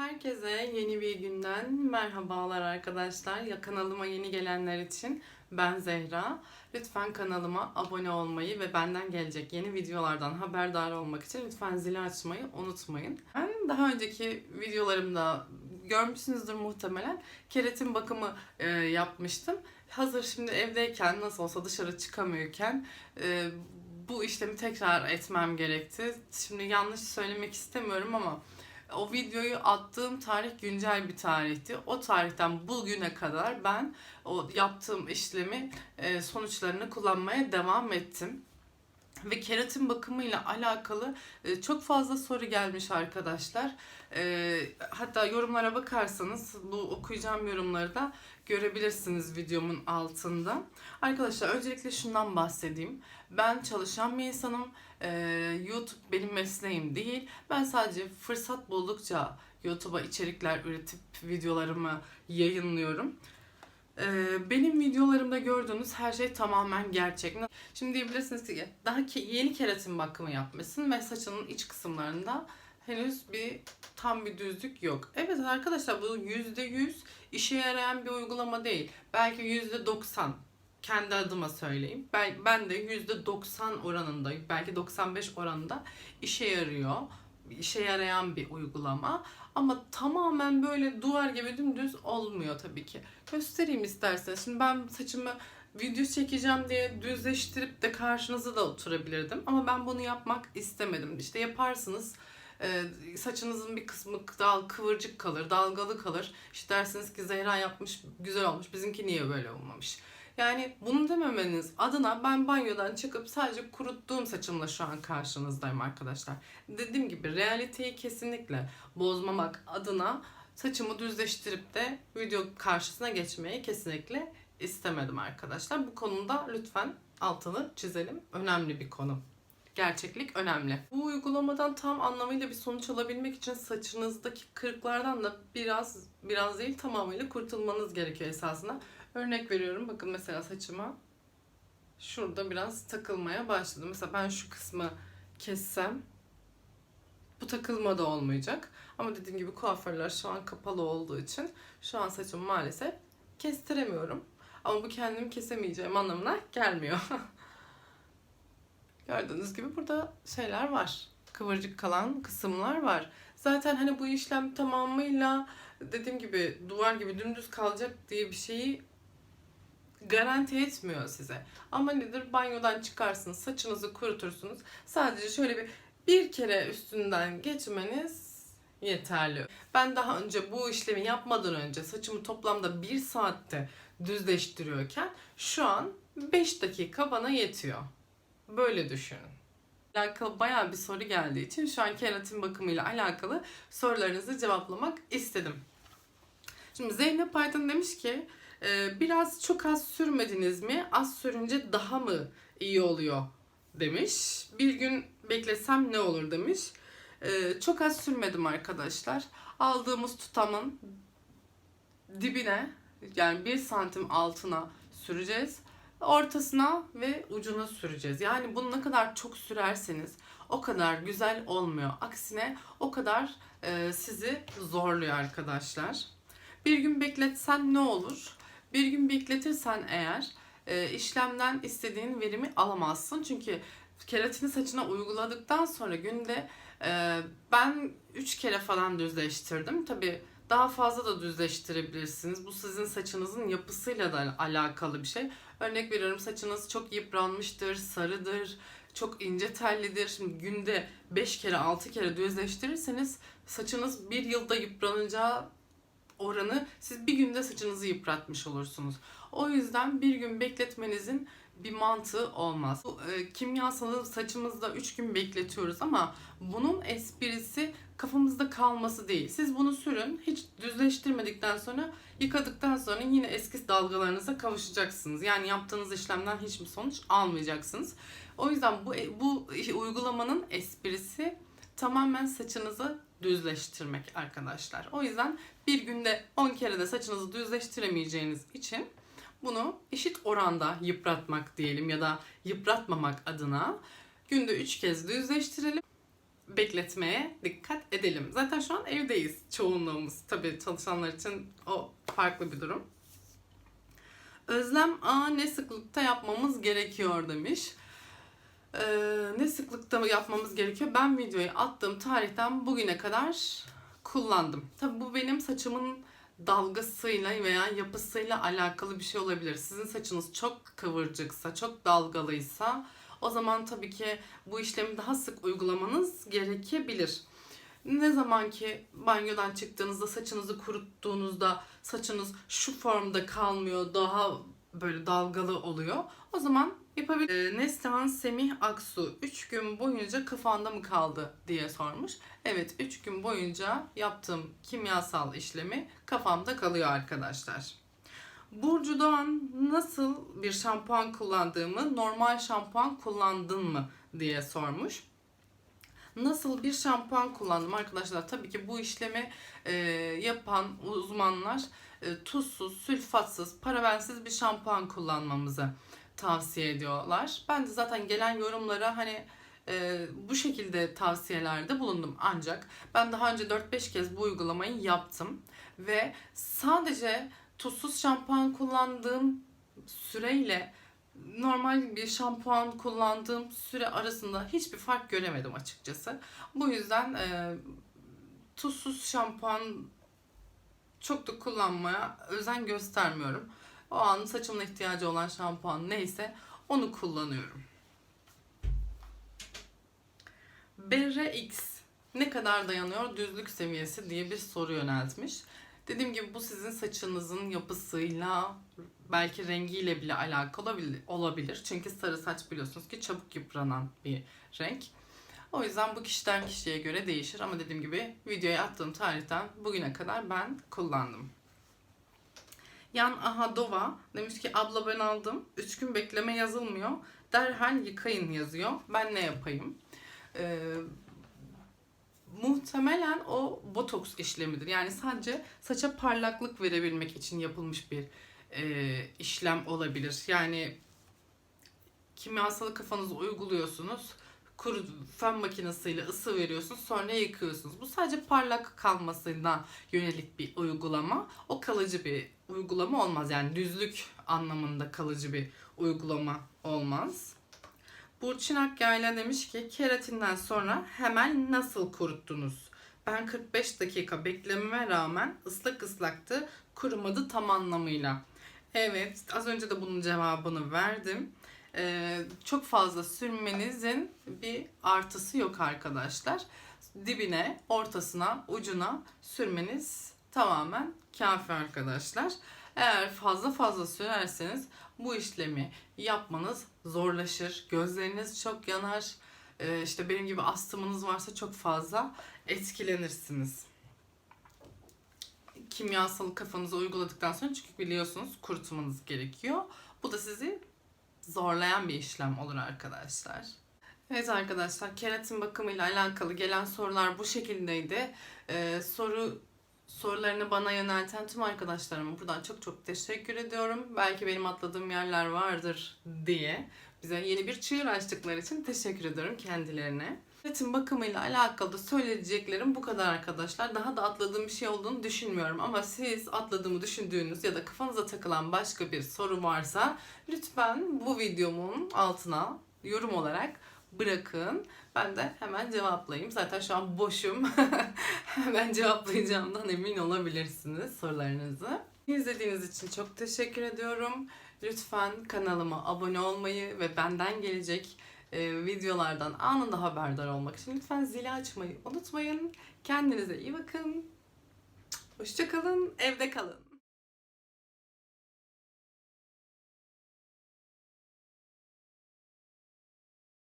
Herkese yeni bir günden merhabalar arkadaşlar. Ya kanalıma yeni gelenler için ben Zehra. Lütfen kanalıma abone olmayı ve benden gelecek yeni videolardan haberdar olmak için lütfen zili açmayı unutmayın. Ben daha önceki videolarımda görmüşsünüzdür muhtemelen. Keratin bakımı e, yapmıştım. Hazır şimdi evdeyken nasıl olsa dışarı çıkamıyorken e, bu işlemi tekrar etmem gerekti. Şimdi yanlış söylemek istemiyorum ama o videoyu attığım tarih güncel bir tarihti. O tarihten bugüne kadar ben o yaptığım işlemi e, sonuçlarını kullanmaya devam ettim. Ve keratin bakımıyla alakalı e, çok fazla soru gelmiş arkadaşlar. E, hatta yorumlara bakarsanız bu okuyacağım yorumları da görebilirsiniz videomun altında. Arkadaşlar öncelikle şundan bahsedeyim. Ben çalışan bir insanım. Ee, YouTube benim mesleğim değil. Ben sadece fırsat buldukça YouTube'a içerikler üretip videolarımı yayınlıyorum. Ee, benim videolarımda gördüğünüz her şey tamamen gerçek. Şimdi diyebilirsiniz ki daha ki yeni keratin bakımı yapmışsın ve saçının iç kısımlarında henüz bir tam bir düzlük yok. Evet arkadaşlar bu %100 işe yarayan bir uygulama değil. Belki %90 kendi adıma söyleyeyim. Ben, ben de %90 oranında belki 95 oranında işe yarıyor. işe yarayan bir uygulama. Ama tamamen böyle duvar gibi dümdüz olmuyor tabii ki. Göstereyim isterseniz. Şimdi ben saçımı video çekeceğim diye düzleştirip de karşınıza da oturabilirdim. Ama ben bunu yapmak istemedim. İşte yaparsınız e, saçınızın bir kısmı dal kıvırcık kalır, dalgalı kalır. İşte dersiniz ki Zehra yapmış, güzel olmuş. Bizimki niye böyle olmamış? Yani bunu dememeniz adına ben banyodan çıkıp sadece kuruttuğum saçımla şu an karşınızdayım arkadaşlar. Dediğim gibi realiteyi kesinlikle bozmamak adına saçımı düzleştirip de video karşısına geçmeyi kesinlikle istemedim arkadaşlar. Bu konuda lütfen altını çizelim. Önemli bir konu. Gerçeklik önemli. Bu uygulamadan tam anlamıyla bir sonuç alabilmek için saçınızdaki kırıklardan da biraz biraz değil tamamıyla kurtulmanız gerekiyor esasında. Örnek veriyorum bakın mesela saçıma şurada biraz takılmaya başladı. Mesela ben şu kısmı kessem bu takılma da olmayacak. Ama dediğim gibi kuaförler şu an kapalı olduğu için şu an saçımı maalesef kestiremiyorum. Ama bu kendimi kesemeyeceğim anlamına gelmiyor. Gördüğünüz gibi burada şeyler var. Kıvırcık kalan kısımlar var. Zaten hani bu işlem tamamıyla dediğim gibi duvar gibi dümdüz kalacak diye bir şeyi garanti etmiyor size. Ama nedir? Banyodan çıkarsınız, saçınızı kurutursunuz. Sadece şöyle bir bir kere üstünden geçmeniz yeterli. Ben daha önce bu işlemi yapmadan önce saçımı toplamda bir saatte düzleştiriyorken şu an 5 dakika bana yetiyor. Böyle düşünün. Alakalı bayağı bir soru geldiği için şu an keratin bakımıyla alakalı sorularınızı cevaplamak istedim. Şimdi Zeynep Aydın demiş ki e, biraz çok az sürmediniz mi? Az sürünce daha mı iyi oluyor demiş. Bir gün beklesem ne olur demiş. E, çok az sürmedim arkadaşlar. Aldığımız tutamın dibine yani bir santim altına süreceğiz ortasına ve ucuna süreceğiz. Yani bunu ne kadar çok sürerseniz o kadar güzel olmuyor. Aksine o kadar e, sizi zorluyor arkadaşlar. Bir gün bekletsen ne olur? Bir gün bekletirsen eğer e, işlemden istediğin verimi alamazsın. Çünkü keratini saçına uyguladıktan sonra günde e, ben 3 kere falan düzleştirdim. Tabii daha fazla da düzleştirebilirsiniz. Bu sizin saçınızın yapısıyla da alakalı bir şey. Örnek veriyorum saçınız çok yıpranmıştır, sarıdır, çok ince tellidir. Şimdi günde 5 kere 6 kere düzleştirirseniz saçınız bir yılda yıpranacağı oranı siz bir günde saçınızı yıpratmış olursunuz. O yüzden bir gün bekletmenizin bir mantığı olmaz. Bu, e, kimyasalı saçımızda 3 gün bekletiyoruz ama bunun esprisi kafamızda kalması değil. Siz bunu sürün, hiç düzleştirmedikten sonra yıkadıktan sonra yine eski dalgalarınıza kavuşacaksınız. Yani yaptığınız işlemden hiçbir sonuç almayacaksınız. O yüzden bu bu uygulamanın esprisi tamamen saçınızı düzleştirmek arkadaşlar. O yüzden bir günde 10 kere de saçınızı düzleştiremeyeceğiniz için bunu eşit oranda yıpratmak diyelim ya da yıpratmamak adına günde 3 kez düzleştirelim bekletmeye dikkat edelim. Zaten şu an evdeyiz çoğunluğumuz. Tabii çalışanlar için o farklı bir durum. Özlem Aa ne sıklıkta yapmamız gerekiyor demiş. Ee, ne sıklıkta yapmamız gerekiyor? Ben videoyu attığım tarihten bugüne kadar kullandım. Tabii bu benim saçımın dalgasıyla veya yapısıyla alakalı bir şey olabilir. Sizin saçınız çok kıvırcıksa, çok dalgalıysa o zaman tabii ki bu işlemi daha sık uygulamanız gerekebilir. Ne zaman ki banyodan çıktığınızda saçınızı kuruttuğunuzda saçınız şu formda kalmıyor, daha böyle dalgalı oluyor. O zaman yapabilir. Ee, Neslihan Semih Aksu 3 gün boyunca kafanda mı kaldı diye sormuş. Evet 3 gün boyunca yaptığım kimyasal işlemi kafamda kalıyor arkadaşlar. Burcu Doğan nasıl bir şampuan kullandığımı, normal şampuan kullandın mı diye sormuş. Nasıl bir şampuan kullandım arkadaşlar? Tabii ki bu işlemi e, yapan uzmanlar e, tuzsuz, sülfatsız, parabensiz bir şampuan kullanmamızı tavsiye ediyorlar. Ben de zaten gelen yorumlara hani e, bu şekilde tavsiyelerde bulundum. Ancak ben daha önce 4-5 kez bu uygulamayı yaptım ve sadece tuzsuz şampuan kullandığım süreyle normal bir şampuan kullandığım süre arasında hiçbir fark göremedim açıkçası. Bu yüzden e, tuzsuz şampuan çok da kullanmaya özen göstermiyorum. O an saçımın ihtiyacı olan şampuan neyse onu kullanıyorum. BRX ne kadar dayanıyor düzlük seviyesi diye bir soru yöneltmiş. Dediğim gibi bu sizin saçınızın yapısıyla belki rengiyle bile alakalı olabilir. Çünkü sarı saç biliyorsunuz ki çabuk yıpranan bir renk. O yüzden bu kişiden kişiye göre değişir ama dediğim gibi videoya attığım tarihten bugüne kadar ben kullandım. Yan Ahadova demiş ki abla ben aldım. 3 gün bekleme yazılmıyor. Derhal yıkayın yazıyor. Ben ne yapayım? Ee, muhtemelen o botoks işlemidir. Yani sadece saça parlaklık verebilmek için yapılmış bir e, işlem olabilir. Yani kimyasalı kafanızı uyguluyorsunuz. Kuru fön makinesiyle ısı veriyorsunuz sonra yıkıyorsunuz. Bu sadece parlak kalmasına yönelik bir uygulama. O kalıcı bir uygulama olmaz. Yani düzlük anlamında kalıcı bir uygulama olmaz. Burçin Akkayla demiş ki keratinden sonra hemen nasıl kuruttunuz? Ben 45 dakika beklememe rağmen ıslak ıslaktı kurumadı tam anlamıyla. Evet az önce de bunun cevabını verdim. Ee, çok fazla sürmenizin bir artısı yok arkadaşlar. Dibine, ortasına, ucuna sürmeniz tamamen kafi arkadaşlar. Eğer fazla fazla sürerseniz bu işlemi yapmanız zorlaşır. Gözleriniz çok yanar. Ee, işte benim gibi astımınız varsa çok fazla etkilenirsiniz. Kimyasalı kafanıza uyguladıktan sonra çünkü biliyorsunuz kurutmanız gerekiyor. Bu da sizi zorlayan bir işlem olur arkadaşlar. Evet arkadaşlar keratin bakımıyla alakalı gelen sorular bu şekildeydi. Ee, soru sorularını bana yönelten tüm arkadaşlarıma buradan çok çok teşekkür ediyorum. Belki benim atladığım yerler vardır diye bize yeni bir çığır açtıkları için teşekkür ediyorum kendilerine. Keratin bakımıyla alakalı söyleyeceklerim bu kadar arkadaşlar. Daha da atladığım bir şey olduğunu düşünmüyorum ama siz atladığımı düşündüğünüz ya da kafanıza takılan başka bir soru varsa lütfen bu videomun altına yorum olarak bırakın. Ben de hemen cevaplayayım. Zaten şu an boşum. hemen cevaplayacağımdan emin olabilirsiniz sorularınızı. İzlediğiniz için çok teşekkür ediyorum. Lütfen kanalıma abone olmayı ve benden gelecek e, videolardan anında haberdar olmak için lütfen zili açmayı unutmayın. Kendinize iyi bakın. Hoşçakalın, evde kalın.